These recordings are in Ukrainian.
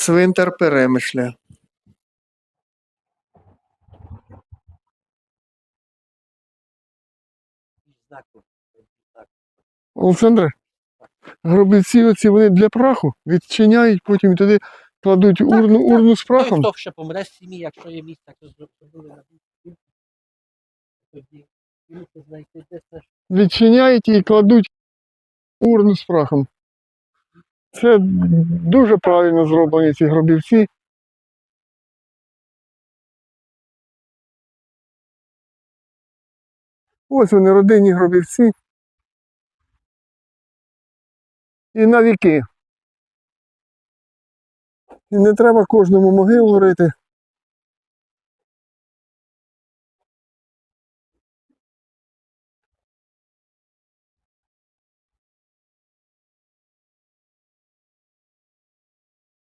Цвинтар Перемишля. Олександре, гробівці оці вони для праху відчиняють, потім туди кладуть урну, так. урну з прахом. хто ще помре з сім'ї, якщо є місце, то зробили на. Тоді знайти де це ж. Відчиняють і кладуть урну з прахом. Це дуже правильно зроблені ці гробівці. Ось вони, родинні гробівці. І на віки. І не треба кожному могилу рити.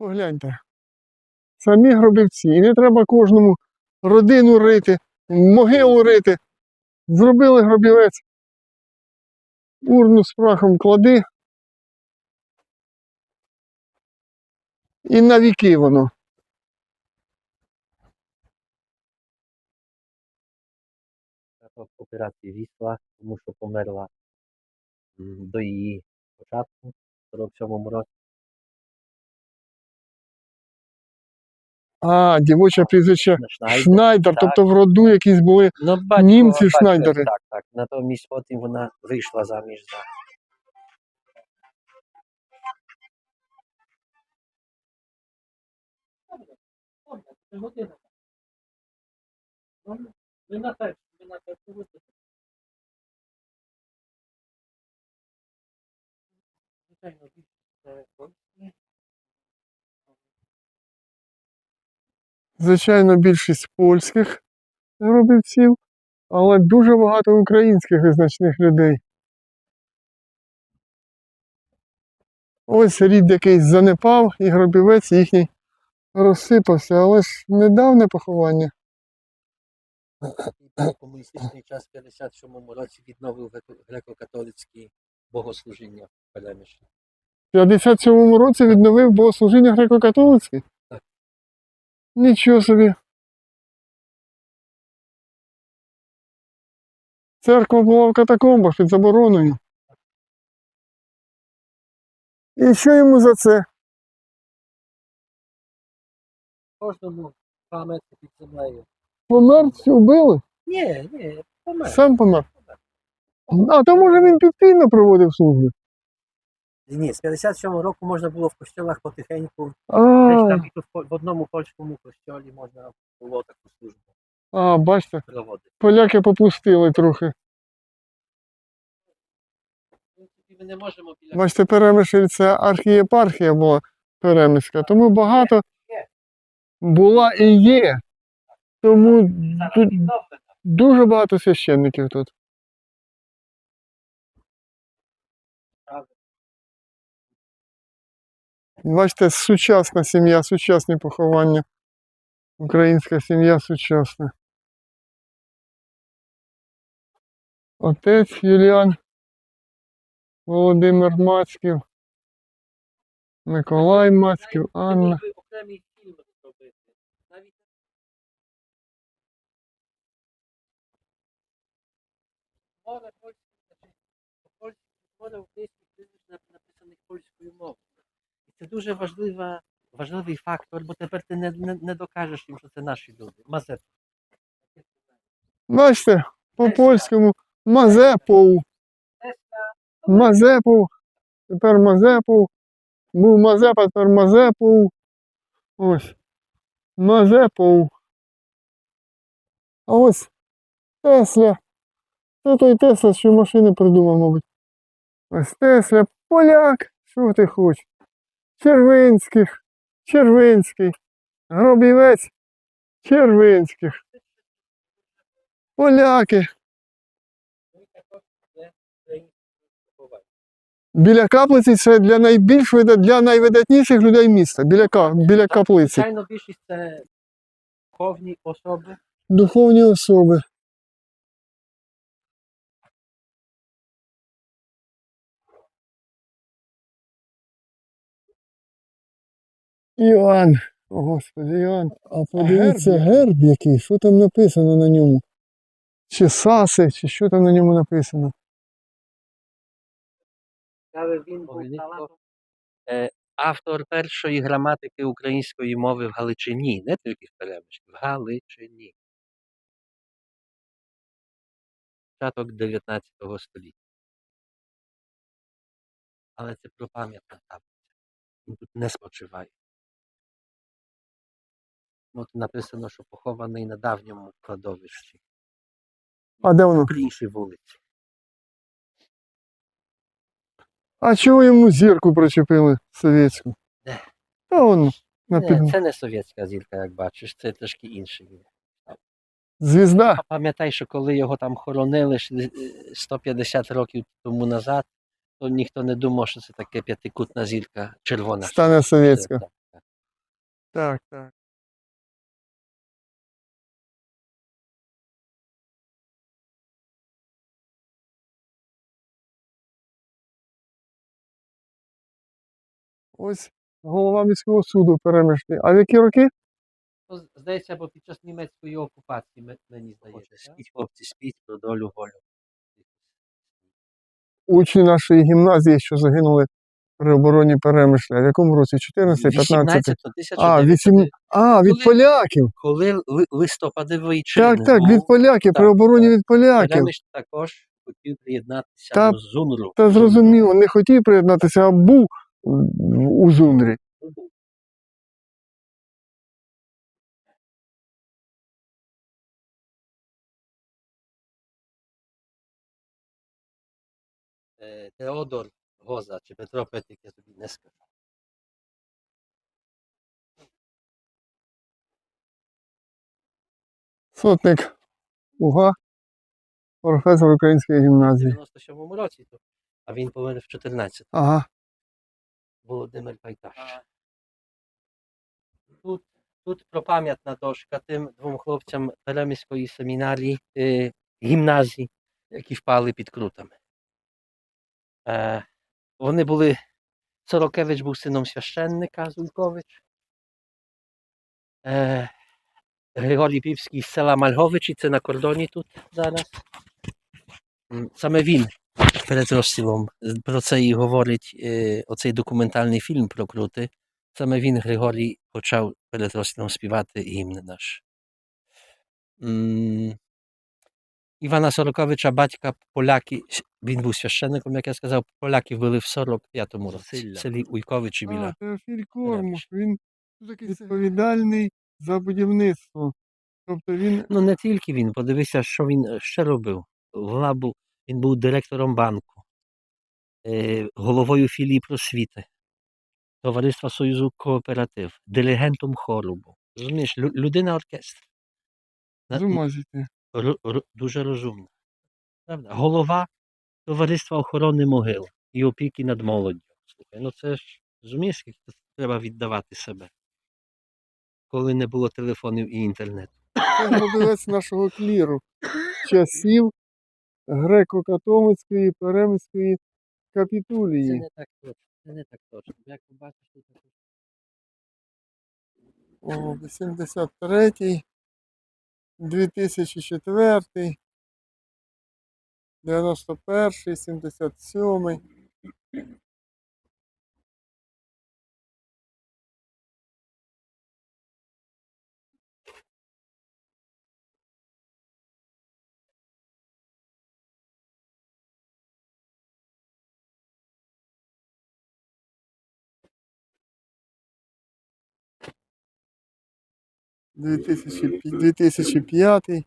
Погляньте. Самі гробівці. І не треба кожному родину рити, могилу рити. Зробили гробівець. Урну з прахом клади. І на віки воно. в операції вісла, тому що померла до її початку в 47-му році. А, дівоче прізвище Шнайдер. Шнайдер, так. тобто в роду якісь були. Ну, батько, Німці батько, Шнайдери. Так, так. Натомість потім вона вийшла заміж за. Звичайно, Звичайно, більшість польських гробівців, але дуже багато українських визначних людей. Ось рід якийсь занепав, і гробівець їхній розсипався, але ж недавне поховання. І комуністичний час в 57-му році відновив греко- греко-католицькі богослужіння в Перемишлі. В 57-му році відновив богослужіння греко-католицьке. Нічого собі. Церква була в катакомбах під забороною. І що йому за це? Кожному пам'ять під землею. Помер, вбили? Ні, ні, помер. Сам помер. А то може він підпільно проводив службу. Ні, з 57-го року можна було в костьолах потихеньку. Десь там в одному польському костьолі можна було таку службу а, бачите, проводити. поляки попустили трохи. В принципі, ми не можемо біля Бачите, Перемишль це архієпархія була Перемиська, тому багато була і є. Тому тут дуже багато священників тут. Бачите, сучасна сім'я, сучасні поховання. Українська сім'я сучасна. Отець Юліан Володимир Мацьків, Миколай Мацьків, Анна. Навіть дуже важлива, важливий фактор, бо тепер ти не, не, не докажеш їм, що це наші люди. Мазеп. Бачите, по-польському Мазепов. Мазепов. Тепер Мазепов. Був Мазепа, тепер Мазепов. Ось. Мазепов. А ось Тесля. Це той Тесла, що машини придумав, мабуть. Ось Тесля, поляк. Що ти хочеш? Червинських. Червинський. Гробівець. Червинських. Поляки. Біля каплиці це для найбільш для найвидатніших людей міста. Біля, біля каплиці. Звичайно, більшість це духовні особи, Духовні особи. Іоанн. О, Господи, Іоанн. А подивіться герб герб який, що там написано на ньому? Чи саси, чи що там на ньому написано? Але він був. Е, автор першої граматики української мови в Галичині, не тільки в Перемишлі, в Галичині. Початок 19 століття. Але це про пам'ятна таблиця. Він тут не спочиває. От написано, що похований на давньому кладовищі А де воно? при іншій вулиці. А чого йому зірку причепили совєтську? Де? Та он на під... Не, це не совєтська зірка, як бачиш, це трошки інший. звізда. А пам'ятай, що коли його там хоронили е, 150 років тому назад, то ніхто не думав, що це таке п'ятикутна зірка червона. Стане совєтська. так, так. Ось голова міського суду перемішли. А в які роки? Ну, з- Здається, або під час німецької окупації, мені здається. Спіть, хлопці, спіть про долю волю. Учні нашої гімназії, що загинули при обороні перемишля. В якому році? 14, 15? 18 А, 8... а, від Коли- поляків. Коли ли- листопадовий чин Так, так, від поляків, при обороні так. від поляків. Перемиш також хотів приєднатися Та- до Зунру. Та зрозуміло, не хотів приєднатися, а був м, у Зунрі. Зунру. Е, Теодор Гоза чи Петро Петрик, я тобі не скажу. Сотник Уга, професор української В гімназії. 97-му році, то, а він помер в 14 Ага. Володимир Пайташ. Тут, тут пропам'ятна дошка тим двом хлопцям Переміської семінарії, е, гімназії, які впали під крутами. Е, вони були. Сорокевич був сином священника Зулькович. Е, Григорій Півський з села Мальговичі, це на кордоні тут зараз. Саме він перед розстрілом про це і говорить е, оцей документальний фільм про крути. Саме він, Григорій, почав перед розстрілом співати гімн наш. Івана Сороковича, батька поляки, він був священником, як я сказав, поляки вбили в 45-му році в селі Уйковичі біля. А, Теофіль Кормуш, він такий відповідальний за будівництво. Тобто він Ну не тільки він, подивися, що він ще робив. Був, він був директором банку, е, головою філії просвіти, Товариства Союзу Кооператив, диригентом хору був. Розумієш, людина оркестр. Ро- ро- дуже розумна. Правда? Голова Товариства охорони могил і опіки над молоддю. Слухай, ну це ж розумієш, як треба віддавати себе, коли не було телефонів і інтернету. Це нашого кліру. Часів греко-католицької, перемської Це не так точно. Це не так точно. Як ви бачите, тут О, 83-й, 2004, 91-й, 77-й. 2005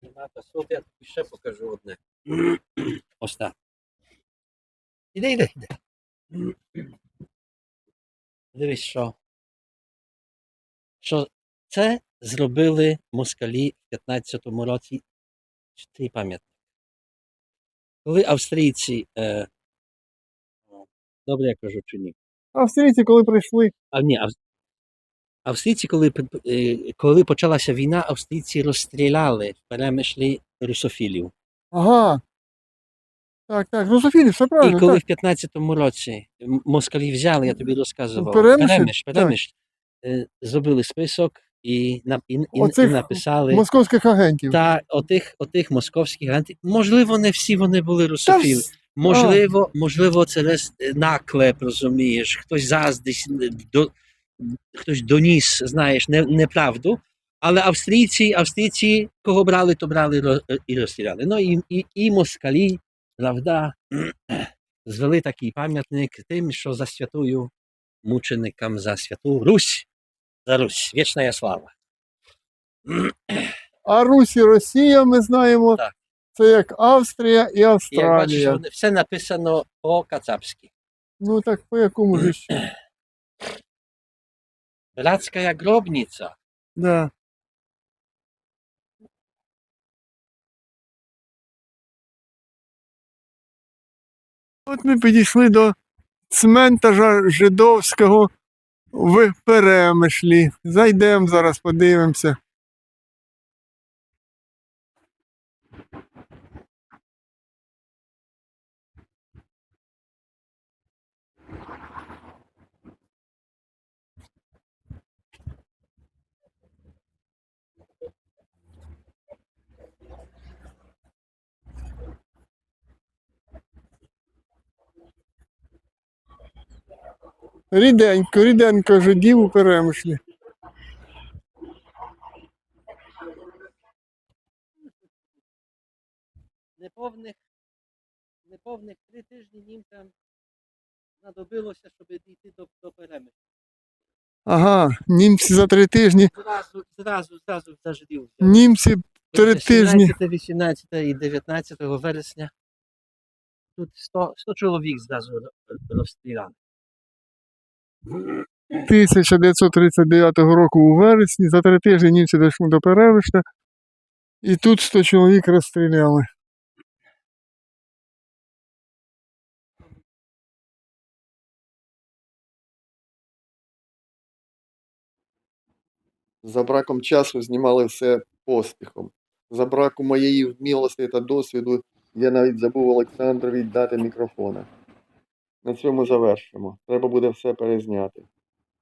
Кімната суд, я ще покажу одне. Ось так. Іде, іде, іде. Дивись, що. Що це зробили москалі в 15-му році. Чи Ти пам'ятник. Коли австрійці. Е, добре, я кажу, чи ні. Австрійці, коли прийшли, А ні, ав- австрійці, коли, е, коли почалася війна, австрійці розстріляли в перемишлі русофілів. ага, Так, так. Ну, Софілі, все правильно. І коли так. в 15-му році москалі взяли, я тобі розказував, Перемиш? перемиш, перемиш, е, зробили список і, і, і, і написали. Московських агентів. Та отих, отих московських агентів, можливо, не всі вони були русофіли. Можливо, можливо, це лише наклеп, розумієш, хтось е, до, хтось доніс, знаєш, не, неправду. Але австрійці, австрійці, кого брали, то брали і розстріляли. Ну і, і, і москалі, правда, звели такий пам'ятник тим, що за святою мученикам за святу Русь. За Русь, вічна слава. А Русь і Росія, ми знаємо, Так. Це як Австрія і І як бачиш, Австралія. вони- все написано по-кацапськи. Ну так по якому ж ще? Братська гробниця. Да. От ми підійшли до цментажа жидовського в Перемишлі. Зайдемо зараз, подивимося. Ріденько, ріденько жидів у Перемишлі. Неповних, неповних три тижні німцям знадобилося, щоб дійти до, до перемоги. Ага, німці за три тижні. Зразу, зразу, зразу зажидів. Німці три тижні. 17, 18 і 19 вересня. Тут 100, 100 чоловік зразу розстріляли. 1939 року у вересні, за три тижні німці дійшли до Перемишля, і тут 100 чоловік розстріляли. За браком часу знімали все поспіхом. За браком моєї вмілості та досвіду я навіть забув Олександрові дати мікрофона. На цьому завершимо. Треба буде все перезняти.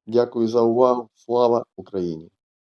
Дякую за увагу. Слава Україні!